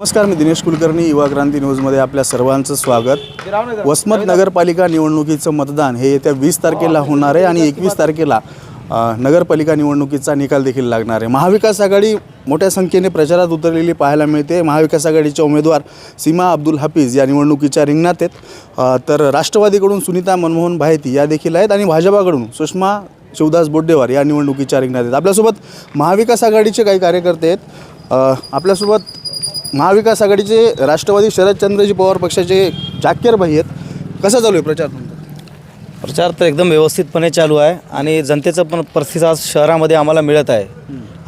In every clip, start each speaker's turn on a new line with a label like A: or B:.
A: नमस्कार मी दिनेश कुलकर्णी युवा क्रांती न्यूजमध्ये आपल्या सर्वांचं स्वागत. वसमत नगरपालिका निवडणुकीचं मतदान हे येत्या वीस तारखेला होणार आहे आणि एकवीस तारखेला नगरपालिका निवडणुकीचा निकाल देखील लागणार आहे. महाविकास आघाडी मोठ्या संख्येने प्रचारात उतरलेली पाहायला मिळते. महाविकास आघाडीच्या उमेदवार सीमा अब्दुल हाफिज या निवडणुकीच्या रिंगणात आहेत. तर राष्ट्रवादीकडून सुनीता मनमोहन भायती या देखील आहेत आणि भाजपाकडून सुषमा शिवदास बोड्डेवार या निवडणुकीच्या रिंगणात आहेत. आपल्यासोबत महाविकास आघाडीचे काही कार्यकर्ते आहेत. आपल्यासोबत महाविकास आघाडीचे राष्ट्रवादी शरदचंद्रजी पवार पक्षाचे जाकेर भाई आहेत. कसा चालू आहे प्रचार
B: प्रचार तर एकदम व्यवस्थितपणे चालू आहे आणि जनतेचा पण प्रतिसाद शहरामध्ये आम्हाला मिळत आहे.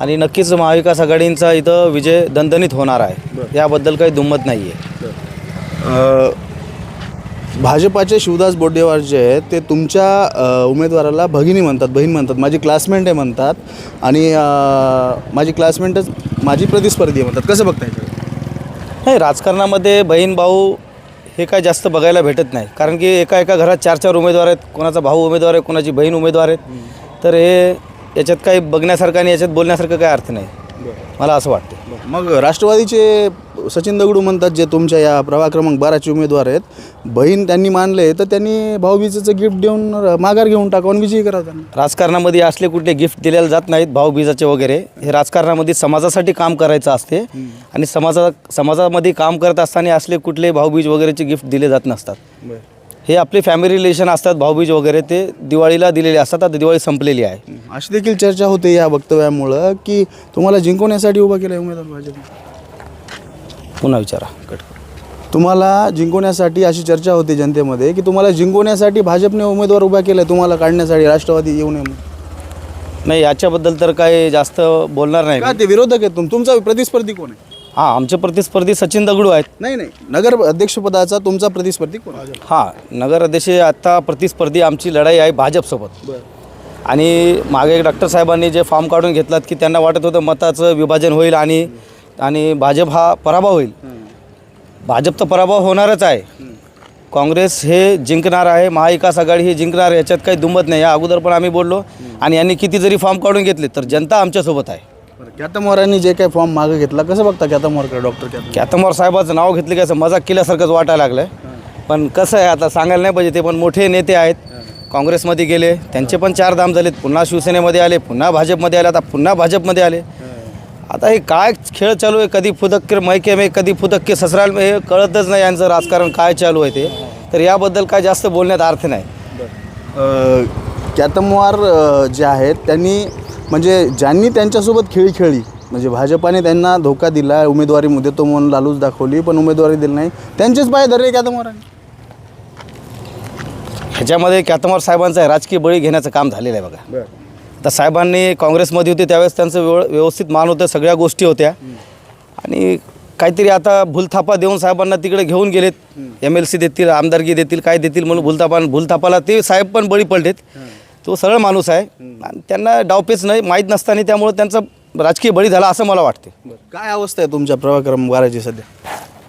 B: आणि नक्कीच महाविकास आघाडींचा इथं विजय दणदणीत होणार आहे. याबद्दल काही दुमत नाही आहे
A: भाजपाचे शिवदास बोड्डेवार जे आहेत ते तुमच्या उमेदवाराला भगिनी म्हणतात बहीण म्हणतात माझी क्लासमेट आहे म्हणतात. आणि माझी क्लासमेटच माझी प्रतिस्पर्धी आहे म्हणतात. कसं बघता येतं
B: नाही राजकारणामध्ये बहीण भाऊ हे काय जास्त बघायला भेटत नाही. कारण की एका एका घरात चार चार उमेदवार आहेत कोणाचा भाऊ उमेदवार आहे कोणाची बहीण उमेदवार आहेत. तर हे याच्यात काही बघण्यासारखं आणि याच्यात बोलण्यासारखं काही अर्थ नाही. मला असं वाटतं
A: मग राष्ट्रवादीचे सचिन दगडू म्हणतात जे तुमच्या या प्रभाग क्रमांक बाराचे उमेदवार आहेत. बहीण त्यांनी मानले तर त्यांनी भाऊबीजेचं गिफ्ट देऊन माघार घेऊन टाकावून विजयी करा त्यांना.
B: राजकारणामध्ये असले कुठले गिफ्ट दिलेले जात नाहीत भाऊबीजाचे वगैरे. हे राजकारणामध्ये समाजासाठी काम करायचं असते. आणि समाजा समाजामध्ये काम करत असताना असले कुठले भाऊबीज वगैरेचे गिफ्ट दिले जात नसतात. हे आपले फॅमिली रिलेशन असतात भाऊबीज वगैरे ते दिवाळीला दिलेले असतात आता दिवाळी संपलेली आहे.
A: अशी देखील चर्चा होते या वक्तव्यामुळं की तुम्हाला जिंकवण्यासाठी उभा केला उमेदवार भाजप.
B: पुन्हा विचारा.
A: तुम्हाला जिंकवण्यासाठी अशी चर्चा होती जनतेमध्ये की तुम्हाला जिंकवण्यासाठी भाजपने उमेदवार उभा केला तुम्हाला काढण्यासाठी राष्ट्रवादी येऊ नये.
B: नाही याच्याबद्दल तर काही जास्त बोलणार नाही
A: का ते विरोधक आहेत तुम तुमचा प्रतिस्पर्धी कोण आहे?
B: हां आमचे प्रतिस्पर्धी सचिन दगडू आहेत.
A: नाही नाही. नगर अध्यक्षपदाचा तुमचा प्रतिस्पर्धी कोण
B: हां नगर अध्यक्ष आता प्रतिस्पर्धी आमची लढाई आहे भाजपसोबत. आणि मागे डॉक्टर साहेबांनी जे फॉर्म काढून घेतलात की त्यांना वाटत होतं मताचं विभाजन होईल आणि आणि भाजप हा पराभव होईल. भाजप तर पराभव होणारच आहे. काँग्रेस हे जिंकणार आहे महाविकास आघाडी हे जिंकणार आहे याच्यात काही दुमत नाही. या अगोदर पण आम्ही बोललो आणि यांनी किती जरी फॉर्म काढून घेतले तर जनता आमच्यासोबत आहे.
A: कॅतमोरांनी जे काही फॉर्म मागे घेतला कसं बघता कॅतमोरकडे डॉक्टर कॅतम
B: कॅतमोर साहेबाचं नाव घेतलं की असं मजाक केल्यासारखंच वाटायला लागलं आहे पण कसं आहे आता सांगायला नाही पाहिजे ते पण मोठे नेते आहेत. काँग्रेसमध्ये गेले त्यांचे पण चार धाम झालेत. पुन्हा शिवसेनेमध्ये आले पुन्हा भाजपमध्ये आले आता पुन्हा भाजपमध्ये आले. आता हे काय खेळ चालू आहे? कधी फुदक्के मैके में कधी फुदक्के ससराल में हे कळतच नाही यांचं राजकारण काय चालू आहे ते. तर याबद्दल काय जास्त बोलण्यात अर्थ नाही.
A: कॅतमवार जे आहेत त्यांनी म्हणजे ज्यांनी त्यांच्यासोबत खेळी खेळली म्हणजे भाजपाने त्यांना धोका दिला उमेदवारी देतो म्हणून लालूच दाखवली पण उमेदवारी दिली नाही. त्यांचेच पाय धरले कॅतमवारांनी
B: ह्याच्यामध्ये कॅतमोर साहेबांचं आहे राजकीय बळी घेण्याचं काम झालेलं आहे बघा. तर साहेबांनी काँग्रेसमध्ये होते त्यावेळेस त्यांचं व्यव व्यवस्थित मान होतं सगळ्या गोष्टी होत्या. आणि काहीतरी आता भूलथापा देऊन साहेबांना तिकडे घेऊन गेलेत. एम एल सी देतील आमदारकी देतील काय देतील म्हणून भूलथापा भूलथापाला ते साहेब पण बळी पडलेत. तो सरळ माणूस आहे. आणि त्यांना डावपेच नाही माहीत नसताना त्यामुळे त्यांचा राजकीय बळी झाला असं मला वाटते
A: काय अवस्था आहे तुमच्या प्रभाग क्रमांक बाराची सध्या?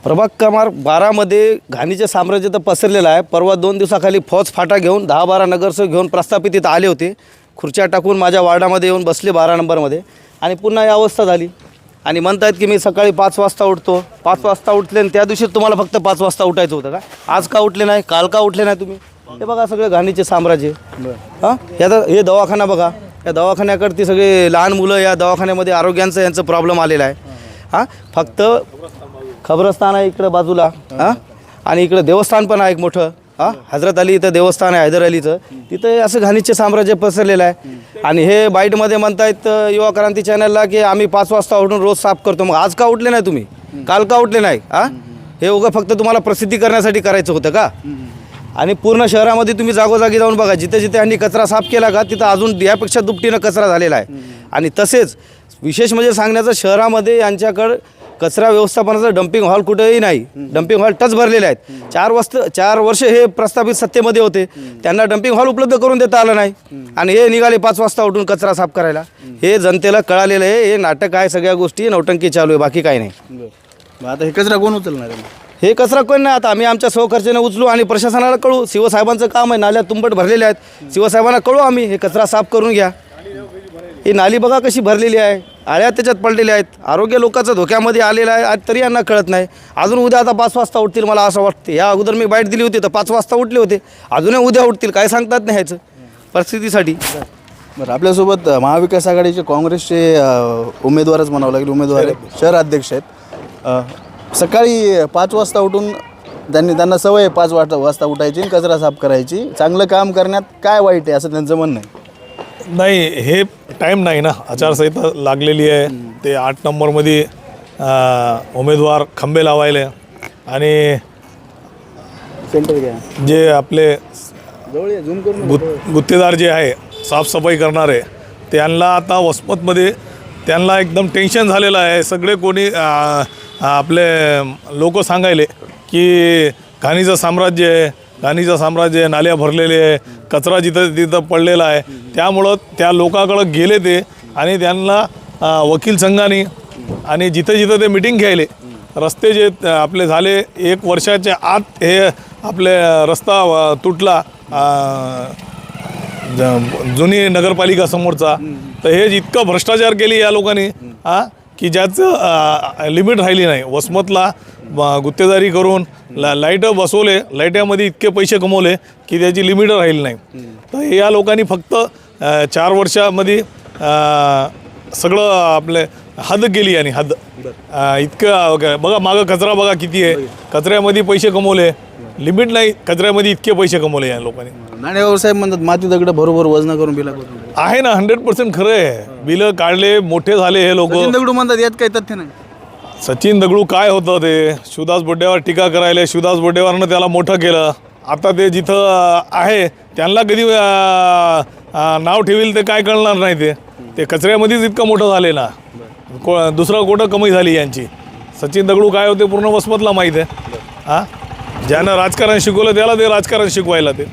B: प्रभाग क्रमांक बारामध्ये घाणीचे साम्राज्य तर पसरलेलं आहे. परवा दोन दिवसाखाली फौज फाटा घेऊन दहा बारा नगरसेवक घेऊन प्रस्थापित इथं आले होते. खुर्च्या टाकून माझ्या वार्डामध्ये येऊन बसले बारा नंबरमध्ये. आणि पुन्हा ही अवस्था झाली. आणि म्हणतायत की मी सकाळी पाच वाजता उठतो. पाच वाजता उठले आणि त्या दिवशी तुम्हाला फक्त पाच वाजता उठायचं होतं का? आज का उठले नाही? काल का उठले नाही तुम्ही? हे बघा सगळे घाणीचे साम्राज्य. हां? याचा हे दवाखाना बघा. या दवाखान्याकडती सगळे लहान मुलं या दवाखान्यामध्ये आरोग्यांचं यांचं प्रॉब्लेम आलेला आहे. हां? फक्त खबरस्तान आहे इकडं बाजूला. हां? आणि इकडं देवस्थान पण आहे एक मोठं. हां? हजरत अली इथं देवस्थान आहे हैदर अलीचं. तिथं असं घाणीचे साम्राज्य पसरलेलं आहे. आणि हे बाईटमध्ये म्हणतायत युवा क्रांती चॅनलला की आम्ही पाच वाजता उठून रोज साफ करतो. मग आज का उठले नाही तुम्ही? काल का उठले नाही? हां? हे उगं फक्त तुम्हाला प्रसिद्धी करण्यासाठी करायचं होतं का? आणि पूर्ण शहरामध्ये तुम्ही जागोजागी जाऊन बघा जिथे जिथे यांनी कचरा साफ केला का तिथं अजून यापेक्षा दुपटीनं कचरा झालेला आहे. आणि तसेच विशेष म्हणजे सांगण्याचं शहरामध्ये यांच्याकडं कचरा व्यवस्थापनाचं डम्पिंग हॉल कुठेही नाही. डम्पिंग हॉल टच भरलेले आहेत. चार वाजता चार वर्ष हे प्रस्थापित सत्तेमध्ये होते. त्यांना डम्पिंग हॉल उपलब्ध करून देता आलं नाही. आणि हे निघाले पाच वाजता उठून कचरा साफ करायला. हे जनतेला कळालेलं आहे. हे नाटक आहे सगळ्या गोष्टी नौटंकी चालू आहे बाकी काही नाही.
A: मग आता हे कचरा कोण उचलणार?
B: हे कचरा कोण नाही आता आम्ही आमच्या स्वखर्चाने उचलू आणि प्रशासनाला कळू. शिवसाहेबांचं काम आहे नाल्या तुंबट भरलेल्या आहेत. शिवसाहेबांना कळू आम्ही हे कचरा साफ करून घ्या. ही नाली बघा कशी भरलेली आहे. आळ्या त्याच्यात पडलेल्या आहेत. आरोग्य लोकांचं धोक्यामध्ये आलेलं आहे आज तरी यांना कळत नाही. अजून उद्या आता पाच वाजता उठतील मला असं वाटते या अगोदर मी बाईट दिली होती तर पाच वाजता उठले होते. अजूनही उद्या उठतील काय सांगतात नाही ह्याचं परिस्थितीसाठी.
A: बरं आपल्यासोबत महाविकास आघाडीचे काँग्रेसचे अ, उमेदवारच म्हणावं लागेल उमेदवार आहेत शहर अध्यक्ष आहेत. अ, सकाळी पाच वाजता उठून त्यांनी त्यांना सवय आहे पाच वाजता वाजता उठायची आणि कचरा साफ करायची. चांगलं काम करण्यात काय वाईट आहे असं त्यांचं म्हणणं आहे.
C: नाही हे टाईम नाही ना. आचारसंहिता लागलेली आहे. ते आठ नंबरमध्ये उमेदवार खंबे लावायले. आणि
A: सेंटर घ्या.
C: जे आपले
A: जवळ या, झूम करून
C: गुत गुत्तेदार जे आहे साफसफाई करणारे त्यांना आता वसमतमध्ये त्यांना एकदम टेन्शन झालेलं आहे. सगळे कोणी अं, आपले लोक सांगायले की घाणीचं साम्राज्य आहे घाणीचं साम्राज्य आहे नाल्या भरलेले आहे कचरा जिथं तिथं पडलेला आहे. त्यामुळं त्या लोकांकडं गेले ते आणि त्यांना वकील संघाने आणि जिथं जिथं ते मिटिंग घ्यायले. रस्ते जे आपले झाले एक वर्षाच्या आत हे आपले रस्ता तुटला ज- जुनी नगरपालिका समोरचा. तर हे इतकं भ्रष्टाचार केली या लोकांनी हा की ज्याचं लिमिट राहिली नाही. वसमतला गुत्तेदारी करून ला लाईटं बसवले. लाईटामध्ये इतके पैसे कमवले की त्याची लिमिट राहिली नाही. तर या लोकांनी फक्त चार वर्षामध्ये सगळं आपले हद केली आणि हद. इतकं बघा मागं कचरा बघा किती आहे. कचऱ्यामध्ये पैसे कमवले. लिमिट नाही कचऱ्यामध्ये इतके पैसे कमवले या लोकांनी.
A: नाणेगाव साहेब म्हणतात माती दगड बरोबर वजन करून बिला करून.
C: आहे ना हंड्रेड पर्सेंट खरं आहे. बिलं काढले मोठे झाले हे लोक.
A: सचिन दगडू म्हणतात यात काही तथ्य नाही.
C: सचिन दगडू काय होतं ते? शिवदास बोड्डेवर टीका करायला शिवदास बोड्डेवरनं त्याला मोठं केलं. आता ते जिथं अं, आहे त्यांना कधी अं, अं, नाव ठेवील ते काय कळणार नाही ते. ते कचऱ्यामध्येच इतकं मोठं झाले ना को दुसरं कुठं कमी झाली यांची. सचिन दगडू काय होते पूर्ण वसमतला माहीत आहे. हां? ज्यानं राजकारण शिकवलं त्याला ते राजकारण शिकवायला ते.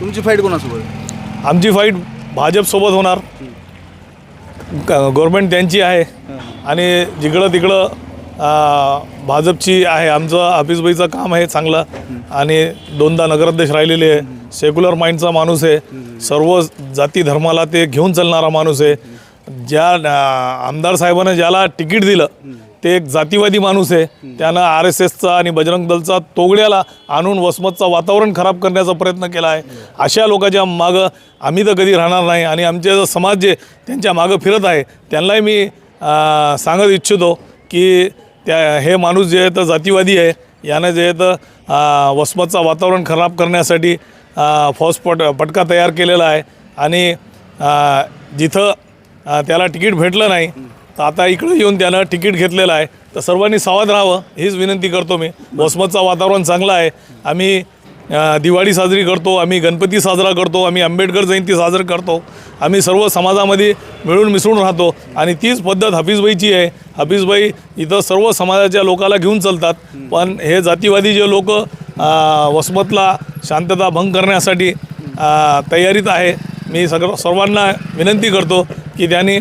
A: तुमची फाईट कोणासोबत?
C: आमची फाईट भाजपसोबत होणार. गव्हर्मेंट त्यांची आहे. आणि जिकडं तिकडं भाजपची आहे. आमचं हाफिजबाईचं काम आहे चांगलं. आणि दोनदा नगराध्यक्ष राहिलेले आहे. सेक्युलर माइंडचा माणूस आहे. सर्व जाती धर्माला ते घेऊन चालणारा माणूस आहे. ज्या आमदार साहेबांना ज्याला तिकीट दिलं ते एक जातीवादी माणूस आहे. त्यानं आर एस एसचा आणि बजरंग दलचा तोगड्याला आणून वसमतचा वातावरण खराब करण्याचा प्रयत्न केला आहे. अशा लोकांच्या मागं आम्ही तर कधी राहणार नाही आणि आमचे जो समाज जे त्यांच्या मागं फिरत आहे त्यांनाही मी सांगत इच्छितो की त्या हे माणूस जे आहे तर जातीवादी आहे. यानं जे आहे तर वसमतचा वातावरण खराब करण्यासाठी फौज पट पटका तयार केलेला आहे. आणि जिथं त्याला तिकीट भेटलं नाही तर आता इकडे येऊन त्यानं तिकीट घेतलेलं आहे. तर सर्वांनी सावध राहावं हीच विनंती करतो मी. वसमतचं वातावरण चांगलं आहे. आम्ही दिवाळी साजरी करतो आम्ही गणपती साजरा करतो आम्ही आंबेडकर जयंती साजरी करतो. आम्ही सर्व समाजामध्ये मिळून मिसळून राहतो. आणि तीच पद्धत हफीजबाईची आहे. हफीजबाई इथं सर्व समाजाच्या लोकाला घेऊन चालतात. पण हे जातीवादी जे लोक वसमतला शांतता भंग करण्यासाठी तयारीत आहे. मी सगळं सर्वांना विनंती करतो की त्यांनी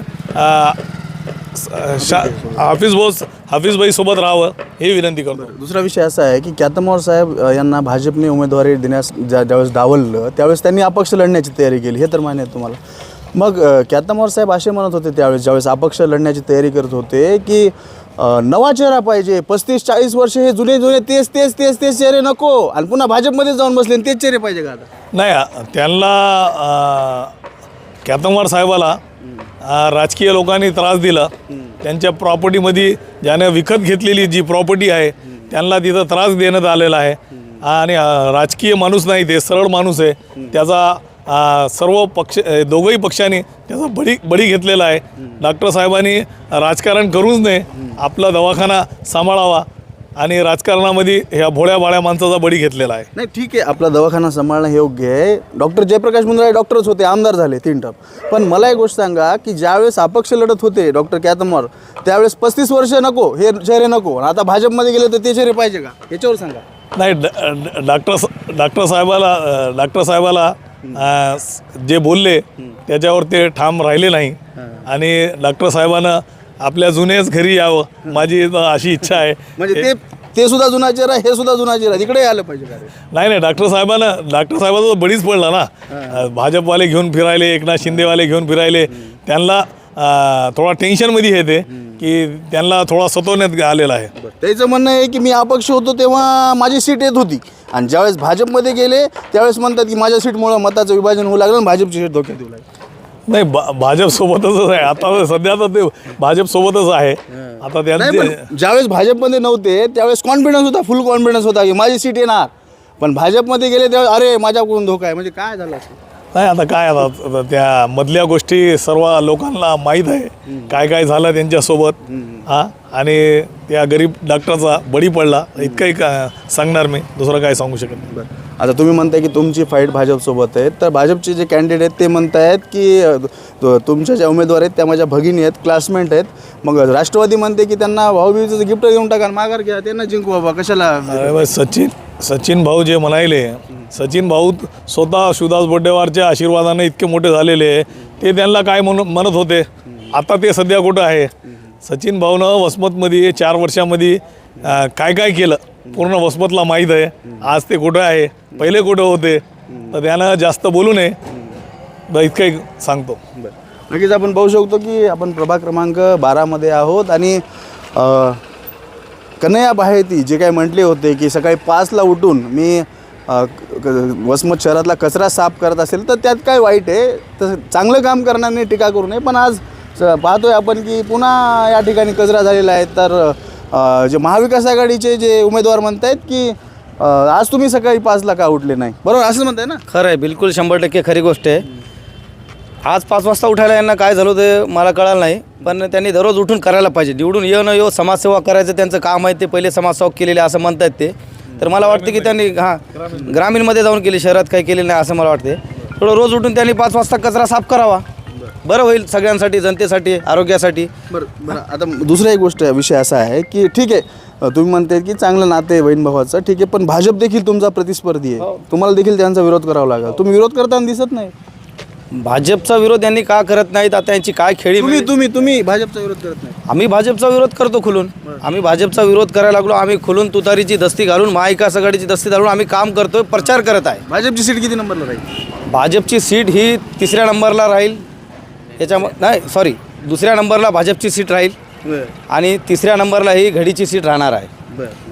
C: शा हाफिज बोस हाफिजबाई सोबत राहावं ही विनंती करतो.
A: दुसरा विषय असा आहे की कॅतमोर साहेब यांना भाजपने उमेदवारी देण्यास ज्या ज्यावेळेस डावललं त्यावेळेस त्यांनी अपक्ष लढण्याची तयारी केली हे तर मान्य आहे तुम्हाला. मग कॅतमोर साहेब असे म्हणत होते त्यावेळेस ज्यावेळेस अपक्ष लढण्याची तयारी करत होते की नवा चेहरा पाहिजे पस्तीस चाळीस वर्ष हे जुने जुने तेच तेच तेच तेच चेहरे नको. आणि पुन्हा भाजपमध्ये जाऊन बसले तेच चेहरे पाहिजे का आता?
C: नाही त्यांना कॅतमवार साहेबाला राजकीय लोकांनी त्रास दिला. त्यांच्या प्रॉपर्टीमध्ये ज्याने विकत घेतलेली जी प्रॉपर्टी आहे त्यांना तिथं त्रास देण्यात आलेला आहे. आणि राजकीय माणूस नाही ते सरळ माणूस आहे. त्याचा सर्व पक्ष दोघही दोघंही पक्षांनी त्याचा बळी बळी घेतलेला आहे. डॉक्टर साहेबांनी राजकारण करूच नये. आपला दवाखाना सांभाळावा. आणि राजकारणामध्ये ह्या भोळ्या भाळ्या माणसाचा बळी घेतलेला आहे.
A: नाही ठीक आहे आपला दवाखाना सांभाळणं हे योग्य आहे. डॉक्टर जयप्रकाश मुंद्रा डॉक्टरच होते आमदार झाले तीन टप. पण मला एक गोष्ट सांगा की ज्यावेळेस अपक्ष लढत होते डॉक्टर कॅतमोर त्यावेळेस पस्तीस वर्ष नको हे चेहरे नको. आता भाजपमध्ये गेले तर ते चेहरे पाहिजे का? याच्यावर सांगा.
C: नाही ड- डॉक्टर स- डॉक्टर साहेबाला अ, डॉक्टर साहेबाला अ, स- जे बोलले त्याच्यावर ते ठाम राहिले नाही. आणि डॉक्टर साहेबानं आपल्या जुनेच घरी यावं माझी अशी इच्छा आहे.
A: म्हणजे ते ते सुद्धा जुना चेहरा हे सुद्धा जुना चेहरा तिकडे आलं पाहिजे?
C: नाही नाही डॉक्टर साहेबांना डॉक्टर साहेबाचा बळीच पडला ना. भाजपवाले घेऊन फिरायले एकनाथ शिंदेवाले घेऊन फिरायले. त्यांना थोडा टेन्शनमध्ये आहे ते की त्यांना थोडा सतवण्यात आलेला आहे.
A: त्याचं म्हणणं आहे की मी अपक्ष होतो तेव्हा माझी सीट येत होती. आणि ज्यावेळेस भाजपमध्ये गेले त्यावेळेस म्हणतात की माझ्या सीटमुळं मताचं विभाजन होऊ लागलं आणि भाजपची सीट धोक्यात येऊ लागली.
C: नाही भा भाजपसोबतच आहे. आता सध्या तर ते भाजपसोबतच आहे. आता त्यांचे
A: ज्यावेळेस भाजपमध्ये नव्हते त्यावेळेस कॉन्फिडन्स होता फुल कॉन्फिडन्स होता की माझी सीट येणार. पण भाजपमध्ये गेले त्यावेळेस अरे माझ्याकडून धोका आहे. म्हणजे काय झालं असं
C: नाही आता काय आता आता त्या मधल्या गोष्टी सर्व लोकांना माहीत आहे. काय काय झालं त्यांच्यासोबत हा? आणि त्या गरीब डॉक्टरचा बळी पडला. इतकंही का सांगणार मी दुसरं काय सांगू शकत नाही.
A: आता तुम्ही म्हणताय की तुमची फाईट भाजपसोबत आहे तर भाजपचे जे कॅन्डिडेट आहेत ते म्हणतायत की अ, तु- तुमच्या ज्या उमेदवार आहेत त्या माझ्या भगिनी आहेत क्लासमेट आहेत. मग राष्ट्रवादी म्हणते की त्यांना भाऊबीजेचं गिफ्ट देऊन टाका आणि माघार घ्या त्यांना जिंकू बाबा कशाला?
C: अरे बा, सचिन सचिन भाऊ जे म्हणायले सचिन भाऊ स्वतः शिवदास बोड्डेवारच्या आशीर्वादाने इतके मोठे झालेले आहे ते त्यांना काय म्हणून म्हणत होते? आता ते सध्या कुठं आहे? सचिन भाऊनं वसमतमध्ये चार वर्षामध्ये काय काय केलं? पूर्ण वसमतला माहीत आहे. आज ते कुठं आहे? पहिले कुठं होते? तर त्यानं जास्त बोलू नये. तर इतकंही सांगतो.
A: नक्कीच आपण पाहू शकतो की आपण प्रभाग क्रमांक बारामध्ये आहोत आणि कन्हैया बाहेती जे काही म्हटले होते की सकाळी पाचला उठून मी वसमत शहरातला कचरा साफ करत असेल तर त्यात काय वाईट आहे? तर चांगलं काम करण्याने टीका करू नये. पण आज स- पाहतोय आपण की पुन्हा या ठिकाणी कचरा झालेला आहे. तर जे महाविकास आघाडीचे जे उमेदवार म्हणत आहेत की आज तुम्ही सकाळी पाचला का उठले नाही? बरोबर असं म्हणताय ना?
B: खरं आहे बिलकुल शंभर टक्के खरी गोष्ट आहे. आज पाच वाजता उठायला यांना काय झालं ते मला कळालं नाही पण त्यांनी दररोज उठून करायला पाहिजे. निवडून येऊ न येऊ समाजसेवा करायचं त्यांचं काम आहे ते पहिले समाजसेवा केलेले असं म्हणतात ते. तर मला वाटतं की त्यांनी हां ग्रामीणमध्ये जाऊन केली शहरात काही केलेलं नाही असं मला वाटते थोडं रोज उठून त्यांनी पाच वाजता कचरा साफ करावा. बरं. होईल सगळ्यांसाठी जनतेसाठी आरोग्यासाठी.
A: बरं बरं. आता दुसरा एक गोष्ट विषय असा आहे की ठीक आहे तुम्ही म्हणताय की चांगलं नाते आहे बहीण भावाचं ठीक आहे पण भाजप देखील तुमचा प्रतिस्पर्धी आहे. तुम्हाला देखील त्यांचा विरोध करावा लागेल. तुम्ही विरोध करताना दिसत नाही.
B: भाजपचा विरोध यांनी का करत नाहीत? आता यांची काय खेळी
A: तुम्ही तुम्ही तुम्ही भाजपचा विरोध करत नाही
B: आम्ही भाजपचा विरोध करतो खुलून. आम्ही भाजपचा विरोध करायला लागलो आम्ही खुलून तुतारीची दस्ती घालून महाविकास आघाडीची दस्ती घालून आम्ही काम करतोय प्रचार करत आहे.
A: भाजपची सीट किती नंबरला राहील?
B: भाजपची सीट ही तिसऱ्या नंबरला राहील. याच्या नाही सॉरी दुसऱ्या नंबरला भाजपची सीट राहील. आणि तिसऱ्या नंबरला ही घडीची सीट राहणार आहे.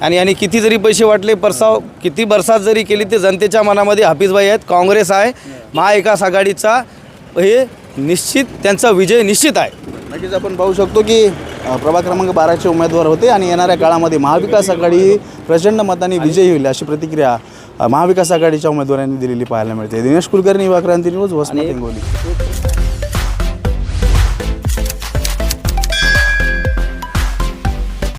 B: आणि यांनी किती जरी पैसे वाटले परसाव किती बरसात जरी केली ते जनतेच्या मनामध्ये हाफिजबाई आहेत काँग्रेस आहे महाविकास आघाडीचा हे निश्चित त्यांचा विजय निश्चित आहे.
A: नक्कीच आपण पाहू शकतो की प्रभाग क्रमांक बाराचे उमेदवार होते आणि येणाऱ्या काळामध्ये महाविकास आघाडी प्रचंड मताने विजयी होईल अशी प्रतिक्रिया महाविकास आघाडीच्या उमेदवारांनी दिलेली पाहायला मिळते. दिनेश कुलकर्णी युवा क्रांती न्यूज वसमत हिंगोली.